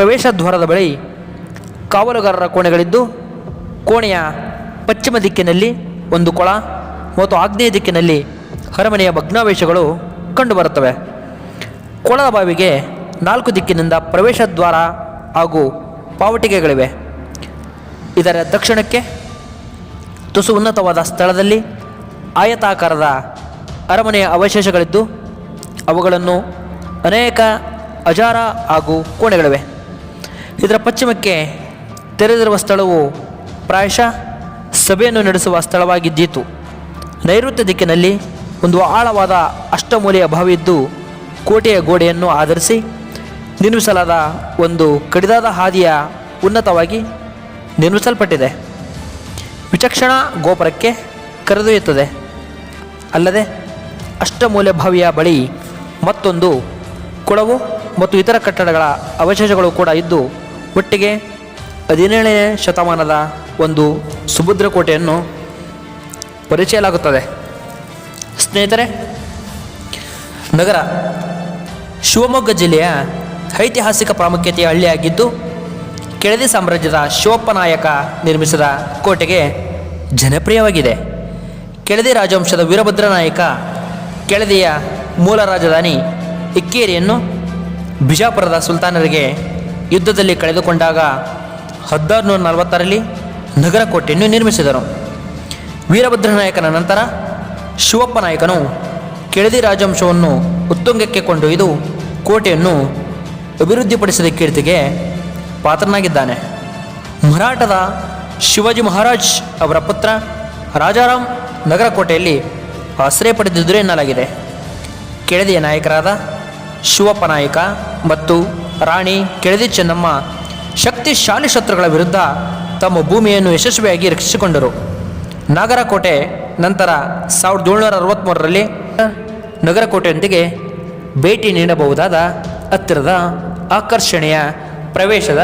ಪ್ರವೇಶ ದ್ವಾರದ ಬಳಿ ಕಾವಲುಗಾರರ ಕೋಣೆಗಳಿದ್ದು, ಕೋಣೆಯ ಪಶ್ಚಿಮ ದಿಕ್ಕಿನಲ್ಲಿ ಒಂದು ಕೊಳ ಮತ್ತು ಆಗ್ನೇಯ ದಿಕ್ಕಿನಲ್ಲಿ ಅರಮನೆಯ ಭಗ್ನಾವೇಶಗಳು ಕಂಡುಬರುತ್ತವೆ ಕೊಳದ ಬಾವಿಗೆ ನಾಲ್ಕು ದಿಕ್ಕಿನಿಂದ ಪ್ರವೇಶ ದ್ವಾರ ಹಾಗೂ ಪಾವಟಿಕೆಗಳಿವೆ. ಇದರ ದಕ್ಷಿಣಕ್ಕೆ ತುಸು ಉನ್ನತವಾದ ಸ್ಥಳದಲ್ಲಿ ಆಯತಾಕಾರದ ಅರಮನೆಯ ಅವಶೇಷಗಳಿದ್ದು, ಅವುಗಳನ್ನು ಅನೇಕ ಅಜಾರ ಹಾಗೂ ಕೋಣೆಗಳಿವೆ. ಇದರ ಪಶ್ಚಿಮಕ್ಕೆ ತೆರೆದಿರುವ ಸ್ಥಳವು ಪ್ರಾಯಶಃ ಸಭೆಯನ್ನು ನಡೆಸುವ ಸ್ಥಳವಾಗಿದ್ದೀತು. ನೈಋತ್ಯ ದಿಕ್ಕಿನಲ್ಲಿ ಒಂದು ಆಳವಾದ ಅಷ್ಟಮೂಲೆಯ ಬಾವಿ ಇದ್ದು ಕೋಟೆಯ ಗೋಡೆಯನ್ನು ಆಧರಿಸಿ ನಿರ್ಮಿಸಲಾದ ಒಂದು ಕಡಿದಾದ ಹಾದಿಯ ಉನ್ನತವಾಗಿ ನಿರ್ಮಿಸಲ್ಪಟ್ಟಿದೆ. ವಿಚಕ್ಷಣ ಗೋಪುರಕ್ಕೆ ಕರೆದೊಯ್ಯುತ್ತದೆ. ಅಲ್ಲದೆ, ಅಷ್ಟಮೂಲೆ ಬಾವಿಯ ಬಳಿ ಮತ್ತೊಂದು ಕೊಳವು ಮತ್ತು ಇತರ ಕಟ್ಟಡಗಳ ಅವಶೇಷಗಳು ಕೂಡ ಇದ್ದು ಒಟ್ಟಿಗೆ ಹದಿನೇಳನೇ ಶತಮಾನದ ಒಂದು ಸುಭದ್ರ ಕೋಟೆಯನ್ನು ಪರಿಚಯಲಾಗುತ್ತದೆ. ಸ್ನೇಹಿತರೆ, ನಗರ ಶಿವಮೊಗ್ಗ ಜಿಲ್ಲೆಯ ಐತಿಹಾಸಿಕ ಪ್ರಾಮುಖ್ಯತೆಯ ಹಳ್ಳಿಯಾಗಿದ್ದು, ಕೆಳದಿ ಸಾಮ್ರಾಜ್ಯದ ಶಿವಪ್ಪನಾಯಕ ನಿರ್ಮಿಸಿದ ಕೋಟೆಗೆ ಜನಪ್ರಿಯವಾಗಿದೆ. ಕೆಳದಿ ರಾಜವಂಶದ ವೀರಭದ್ರ ನಾಯಕ, ಕೆಳದಿಯ ಮೂಲ ರಾಜಧಾನಿ ಇಕ್ಕೇರಿಯನ್ನು ಬಿಜಾಪುರದ ಸುಲ್ತಾನರಿಗೆ ಯುದ್ಧದಲ್ಲಿ ಕಳೆದುಕೊಂಡಾಗ ಹದಿನಾರುನೂರ ನಲವತ್ತರಲ್ಲಿ ನಗರ ಕೋಟೆಯನ್ನು ನಿರ್ಮಿಸಿದರು. ವೀರಭದ್ರ ನಾಯಕನ ನಂತರ ಶಿವಪ್ಪ ನಾಯಕನು ಕೆಳದಿ ರಾಜವಂಶವನ್ನು ಉತ್ತುಂಗಕ್ಕೆ ಕೊಂಡೊಯ್ದು ಕೋಟೆಯನ್ನು ಅಭಿವೃದ್ಧಿಪಡಿಸಿದ ಕೀರ್ತಿಗೆ ಪಾತ್ರನಾಗಿದ್ದಾನೆ. ಮರಾಠದ ಶಿವಾಜಿ ಮಹಾರಾಜ್ ಅವರ ಪುತ್ರ ರಾಜಾರಾಮ್ ನಗರ ಕೋಟೆಯಲ್ಲಿ ಆಶ್ರಯ ಪಡೆದಿದ್ದರು ಎನ್ನಲಾಗಿದೆ. ಕೆಳದಿಯ ನಾಯಕರಾದ ಶಿವಪ್ಪ ನಾಯಕ ಮತ್ತು ರಾಣಿ ಕೆಳದಿ ಚೆನ್ನಮ್ಮ ಶಕ್ತಿಶಾಲಿ ಶತ್ರುಗಳ ವಿರುದ್ಧ ತಮ್ಮ ಭೂಮಿಯನ್ನು ಯಶಸ್ವಿಯಾಗಿ ರಕ್ಷಿಸಿಕೊಂಡರು. ನಾಗರಕೋಟೆ ನಂತರ ಸಾವಿರದ ಏಳ್ನೂರ ಅರವತ್ತ್ಮೂರರಲ್ಲಿ ನಗರಕೋಟೆಯೊಂದಿಗೆ ಭೇಟಿ ನೀಡಬಹುದಾದ ಹತ್ತಿರದ ಆಕರ್ಷಣೆಯ ಪ್ರವೇಶದ